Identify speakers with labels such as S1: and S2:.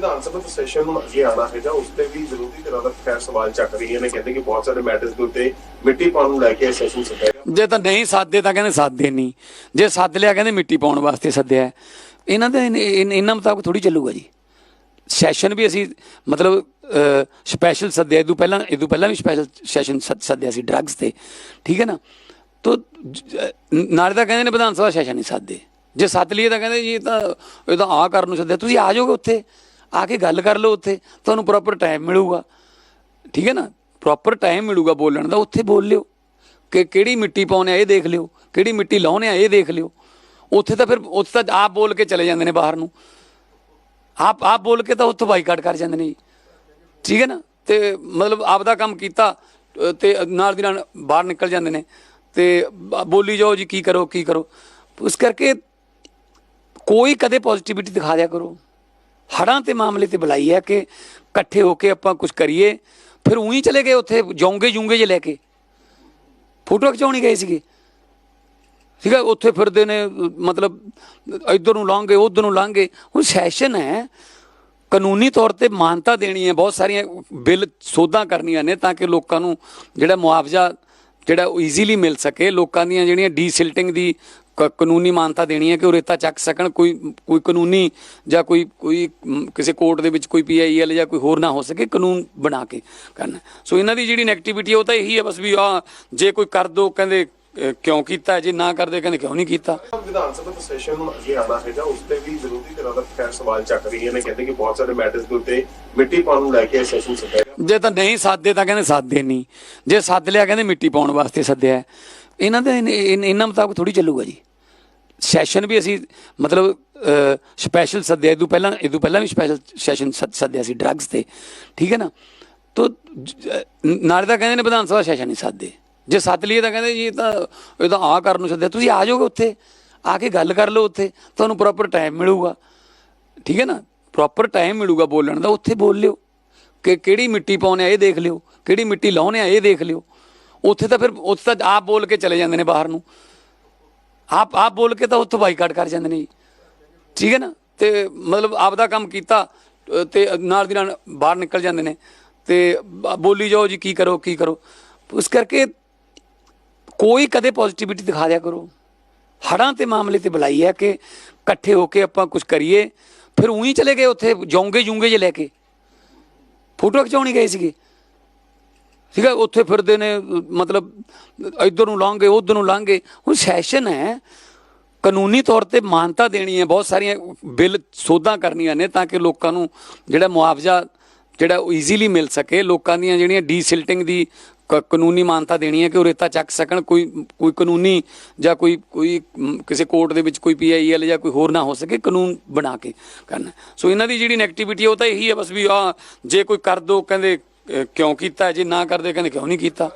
S1: Vidhan Sabha session ਨੂੰ ਅੱਗੇ ਆਣਾ ਹੈਗਾ, ਉਸ ਤੇ ਵੀ ਵਿਰੋਧੀ ਧਿਰਾਂ ਦਾ ਖੈਰ ਸਵਾਲ ਚੱਕ ਰਹੀਆਂ ਨੇ। ਕਹਿੰਦੇ ਕਿ ਬਹੁਤ ਸਾਰੇ ਮੈਟਰਸ ਦੇ ਉੱਤੇ ਮਿੱਟੀ ਪਾਉਣ ਨੂੰ ਲੈ ਕੇ ਸੈਸ਼ਨ ਸੱਦਿਆ
S2: ਜੇ ਤਾਂ ਨਹੀਂ ਸਾਦੇ ਤਾਂ ਕਹਿੰਦੇ ਸਾਦੇ ਨਹੀਂ। ਜੇ ਸੱਦ ਲਿਆ ਕਹਿੰਦੇ ਮਿੱਟੀ ਪਾਉਣ ਵਾਸਤੇ ਸੱਦਿਆ। ਇਹਨਾਂ ਦੇ ਇਹਨਾਂ ਮੁਤਾਬਕ ਥੋੜੀ ਚੱਲੂਗਾ ਜੀ। ਸੈਸ਼ਨ ਵੀ ਅਸੀਂ ਮਤਲਬ ਸਪੈਸ਼ਲ ਸੱਦਿਆ। ਇਹ ਪਹਿਲਾਂ ਇਹ ਪਹਿਲਾਂ ਵੀ ਸਪੈਸ਼ਲ ਸੈਸ਼ਨ ਸੱਦਿਆ ਸੀ ਡਰੱਗਸ ਤੇ। ਠੀਕ ਹੈ ਨਾ? ਤੋ ਨਾਲੇ ਤਾਂ ਕਹਿੰਦੇ ਨੇ ਵਿਧਾਨ ਸਭਾ ਸੈਸ਼ਨ ਨਹੀਂ ਸੱਦੇ ਜੇ ਸੱਦ ਲਈਏ ਤਾਂ ਕਹਿੰਦੇ ਜੀ ਇਹ ਤਾਂ ਇਹ ਤਾਂ ਆ ਕਰਨ ਨੂੰ ਸੱਦਿਆ। ਤੁਸੀਂ ਆ ਜਾਓਗੇ ਉੱਥੇ। ਆ ਕੇ ਗੱਲ ਕਰ ਲਓ ਉੱਥੇ ਤੁਹਾਨੂੰ ਪ੍ਰੋਪਰ ਟਾਈਮ ਮਿਲੂਗਾ। ਠੀਕ ਹੈ ਨਾ? ਪ੍ਰੋਪਰ ਟਾਈਮ ਮਿਲੂਗਾ ਬੋਲਣ ਦਾ ਉੱਥੇ ਬੋਲ ਲਿਓ। ਕਿ ਕਿਹੜੀ ਮਿੱਟੀ ਪਾਉਣੇ ਆ ਇਹ ਦੇਖ ਲਿਓ ਕਿਹੜੀ ਮਿੱਟੀ ਲਾਉਣੇ ਆ ਇਹ ਦੇਖ ਲਿਓ। ਉੱਥੇ ਤਾਂ ਫਿਰ ਉੱਥੇ ਤਾਂ ਆਪ ਬੋਲ ਕੇ ਚਲੇ ਜਾਂਦੇ ਨੇ ਬਾਹਰ ਨੂੰ। ਆਪ ਆਪ ਬੋਲ ਕੇ ਤਾਂ ਉੱਥੋਂ ਬਾਈਕਾਟ ਕਰ ਜਾਂਦੇ ਨੇ ਜੀ। ਠੀਕ ਹੈ ਨਾ? ਤੇ ਮਤਲਬ ਆਪ ਦਾ ਕੰਮ ਕੀਤਾ ਅ, ਤੇ ਨਾਲ ਦੀ ਨਾਲ ਬਾਹਰ ਨਿਕਲ ਜਾਂਦੇ ਨੇ। ਤੇ ਬੋਲੀ ਜਾਓ ਜੀ ਕੀ ਕਰੋ ਕੀ ਕਰੋ। ਉਸ ਕਰਕੇ ਕੋਈ ਕਦੇ ਪੋਜ਼ਿਟਿਵਿਟੀ ਦਿਖਾ ਦਿਆ ਕਰੋ। ਹੜਾਂ ਤੇ ਮਾਮਲੇ ਤੇ ਬੁਲਾਈ ਹੈ ਕਿ ਇਕੱਠੇ ਹੋ ਕੇ ਆਪਾਂ ਕੁਝ ਕਰੀਏ। ਫਿਰ ਉਹੀ ਚਲੇ ਗਏ ਉੱਥੇ ਜੌਂਗੇ ਜੂੰਗੇ ਜੇ ਲੈ ਕੇ। ਫੋਟੋ ਖਿਚਾਉਣੀ ਗਏ ਸੀਗੇ। ਠੀਕ ਹੈ, ਉੱਥੇ ਫਿਰਦੇ ਨੇ, ਮਤਲਬ ਇੱਧਰ ਨੂੰ ਲਾਂਗੇ ਉਧਰ ਨੂੰ ਲਾਂਗੇ ਹੁਣ ਸੈਸ਼ਨ ਹੈ। ਕਾਨੂੰਨੀ ਤੌਰ ਤੇ ਮਾਨਤਾ ਦੇਣੀ ਹੈ। ਬਹੁਤ ਸਾਰੀਆਂ ਬਿੱਲ ਸੋਧਾਂ ਕਰਨੀਆਂ ਨੇ ਤਾਂ ਕਿ ਲੋਕਾਂ ਨੂੰ ਜਿਹੜਾ ਮੁਆਵਜ਼ਾ ਜਿਹੜਾ ਉਹ ਈਜ਼ੀਲੀ ਮਿਲ ਸਕੇ। ਲੋਕਾਂ ਦੀਆਂ ਜਿਹੜੀਆਂ ਡੀਸਿਲਟਿੰਗ ਦੀ ਕਾਨੂੰਨੀ ਮਾਨਤਾ ਦੇਣੀ ਹੈ ਕਿ ਉਹ ਰੇਤਾ ਚੱਕ ਸਕਣ ਕੋਈ ਕੋਈ ਕਾਨੂੰਨੀ ਜਾਂ ਕੋਈ ਕੋਈ ਕਿਸੇ ਕੋਰਟ ਦੇ ਵਿੱਚ ਕੋਈ ਪੀਆਈਐਲ ਜਾਂ ਕੋਈ ਹੋਰ ਨਾ ਹੋ ਸਕੇ ਕਾਨੂੰਨ ਬਣਾ ਕੇ ਕਰਨਾ। ਸੋ ਇਹਨਾਂ ਦੀ ਜਿਹੜੀ ਨੈਗੇਟਿਵਿਟੀ ਉਹ ਤਾਂ ਇਹੀ ਹੈ ਬਸ ਵੀ ਆ ਜੇ ਕੋਈ ਕਰ ਦੋ ਕਹਿੰਦੇ ਕਿਉਂ ਕੀਤਾ ਜੇ ਨਾ ਕਰਦੇ ਕਹਿੰਦੇ ਕਿਉਂ ਨਹੀਂ ਕੀਤਾ।
S1: ਵਿਧਾਨ ਸਭਾ ਸੈਸ਼ਨ ਨੂੰ ਅੱਗੇ ਆਣਾ ਹੈਗਾ ਉਸ ਤੇ ਵੀ ਵਿਰੋਧੀ ਧਿਰਾਂ ਦਾ ਖੈਰ ਸਵਾਲ ਚੱਕ ਰਹੀਆਂ ਨੇ ਕਹਿੰਦੇ ਕਿ ਬਹੁਤ ਸਾਰੇ ਮੈਟਰਸ ਦੇ ਉੱਤੇ ਮਿੱਟੀ ਪਾਉਣ ਨੂੰ ਲੈ ਕੇ ਸੈਸ਼ਨ ਸੱਦਿਆ ਗਿਆ
S2: ਜੇ ਤਾਂ ਨਹੀਂ ਸਾਦੇ ਤਾਂ ਕਹਿੰਦੇ ਸਾਦੇ ਨਹੀਂ। ਜੇ ਸੱਦ ਲਿਆ ਕਹਿੰਦੇ ਮਿੱਟੀ ਪਾਉਣ ਵਾਸਤੇ ਸੱਦਿਆ। ਇਹਨਾਂ ਦੇ ਇਹਨਾਂ ਮੁਤਾਬਕ ਥੋੜੀ ਚੱਲੂਗਾ ਜੀ। ਸੈਸ਼ਨ ਵੀ ਅਸੀਂ, ਮਤਲਬ ਸਪੈਸ਼ਲ ਸੱਦਿਆ ਇਹ ਤੋਂ ਪਹਿਲਾਂ ਇਹ ਤੋਂ ਪਹਿਲਾਂ ਵੀ ਸਪੈਸ਼ਲ ਸੈਸ਼ਨ ਸੱਦਿਆ ਸੀ ਡਰੱਗਸ ਤੇ, ਠੀਕ ਹੈ ਨਾ? ਤੋ ਨਾਲੇ ਤਾਂ ਕਹਿੰਦੇ ਨੇ ਵਿਧਾਨ ਸਭਾ ਸੈਸ਼ਨ ਨਹੀਂ ਸੱਦਦੇ। ਜੇ ਸੱਦ ਲਈਏ ਤਾਂ ਕਹਿੰਦੇ ਜੀ ਤਾਂ, ਇਹ ਤਾਂ ਆ ਕਰਨ ਨੂੰ ਸੱਦਿਆ। ਤੁਸੀਂ ਆ ਜਾਓਗੇ ਉੱਥੇ, ਆ ਕੇ ਗੱਲ ਕਰ ਲਓ ਉੱਥੇ, ਤੁਹਾਨੂੰ ਪ੍ਰੋਪਰ ਟਾਈਮ ਮਿਲੂਗਾ। ਠੀਕ ਹੈ ਨਾ? ਪ੍ਰੋਪਰ ਟਾਈਮ ਮਿਲੂਗਾ ਬੋਲਣ ਦਾ, ਉੱਥੇ ਬੋਲ ਲਿਓ। ਕਿ ਕਿਹੜੀ ਮਿੱਟੀ ਪਾਉਣੇ ਆ, ਇਹ ਦੇਖ ਲਿਓ। ਕਿਹੜੀ ਮਿੱਟੀ ਲਾਉਣੇ ਆ, ਇਹ ਦੇਖ ਲਿਓ। ਉੱਥੇ ਤਾਂ ਫਿਰ, ਉੱਥੇ ਤਾਂ ਆਪ ਬੋਲ ਕੇ ਚਲੇ ਜਾਂਦੇ ਨੇ ਬਾਹਰ ਨੂੰ। ਆਪ ਆਪ ਬੋਲ ਕੇ ਤਾਂ ਉੱਥੋਂ ਬਾਈਕਾਟ ਕਰ ਜਾਂਦੇ ਨੇ ਜੀ। ਠੀਕ ਹੈ ਨਾ? ਤੇ ਮਤਲਬ ਆਪ ਦਾ ਕੰਮ ਕੀਤਾ ਅ, ਤੇ ਨਾਲ ਦੀ ਨਾਲ ਬਾਹਰ ਨਿਕਲ ਜਾਂਦੇ ਨੇ। ਤੇ ਬੋਲੀ ਜਾਓ ਜੀ ਕੀ ਕਰੋ ਕੀ ਕਰੋ। ਉਸ ਕਰਕੇ ਕੋਈ ਕਦੇ ਪੋਜ਼ਿਟਿਵਿਟੀ ਦਿਖਾ ਦਿਆ ਕਰੋ। ਹੜਾਂ ਤੇ ਮਾਮਲੇ ਤੇ ਬੁਲਾਈ ਹੈ ਕਿ ਇਕੱਠੇ ਹੋ ਕੇ ਆਪਾਂ ਕੁਝ ਕਰੀਏ। ਫਿਰ ਉਹੀ ਚਲੇ ਗਏ ਉੱਥੇ ਜੌਂਗੇ ਜੂੰਗੇ ਜੇ ਲੈ ਕੇ। ਫੋਟੋ ਖਿਚਾਉਣੀ ਗਏ ਸੀਗੇ। ਠੀਕ ਹੈ, ਉੱਥੇ ਫਿਰਦੇ ਨੇ, ਮਤਲਬ ਇੱਧਰ ਨੂੰ ਲਾਂਗੇ ਉਧਰ ਨੂੰ ਲਾਂਗੇ ਹੁਣ ਸੈਸ਼ਨ ਹੈ, ਕਾਨੂੰਨੀ ਤੌਰ ਤੇ ਮਾਨਤਾ ਦੇਣੀ ਹੈ, ਬਹੁਤ ਸਾਰੀਆਂ ਬਿੱਲ ਸੋਧਾਂ ਕਰਨੀਆਂ ਨੇ ਤਾਂ ਕਿ ਲੋਕਾਂ ਨੂੰ ਜਿਹੜਾ ਮੁਆਵਜ਼ਾ ਜਿਹੜਾ ਉਹ ਈਜ਼ੀਲੀ ਮਿਲ ਸਕੇ। ਲੋਕਾਂ ਦੀਆਂ ਜਿਹੜੀਆਂ ਡੀਸਿਲਟਿੰਗ ਦੀ ਕ- ਕਾਨੂੰਨੀ ਮਾਨਤਾ ਦੇਣੀ ਹੈ ਕਿ ਉਹ ਰੇਤਾ ਚੱਕ ਸਕਣ, ਕੋਈ ਕੋਈ ਕਾਨੂੰਨੀ ਜਾਂ ਕੋਈ ਕੋਈ ਕਿਸੇ ਕੋਰਟ ਦੇ ਵਿੱਚ ਕੋਈ ਪੀਆਈਐਲ ਜਾਂ ਕੋਈ ਹੋਰ ਨਾ ਹੋ ਸਕੇ, ਕਾਨੂੰਨ ਬਣਾ ਕੇ ਕਰਨਾ। ਸੋ ਇਹਨਾਂ ਦੀ ਜਿਹੜੀ ਨੈਗੇਟਿਵਿਟੀ ਉਹ ਤਾਂ ਇਹੀ ਹੈ, ਬਸ ਵੀ ਆ ਜੇ ਕੋਈ ਕਰ ਦੋ, ਕਹਿੰਦੇ ਕਿਉਂ ਕੀਤਾ ਜੇ? ਨਾ ਕਰਦੇ ਕਹਿੰਦੇ ਕਿਉਂ ਨਹੀਂ ਕੀਤਾ?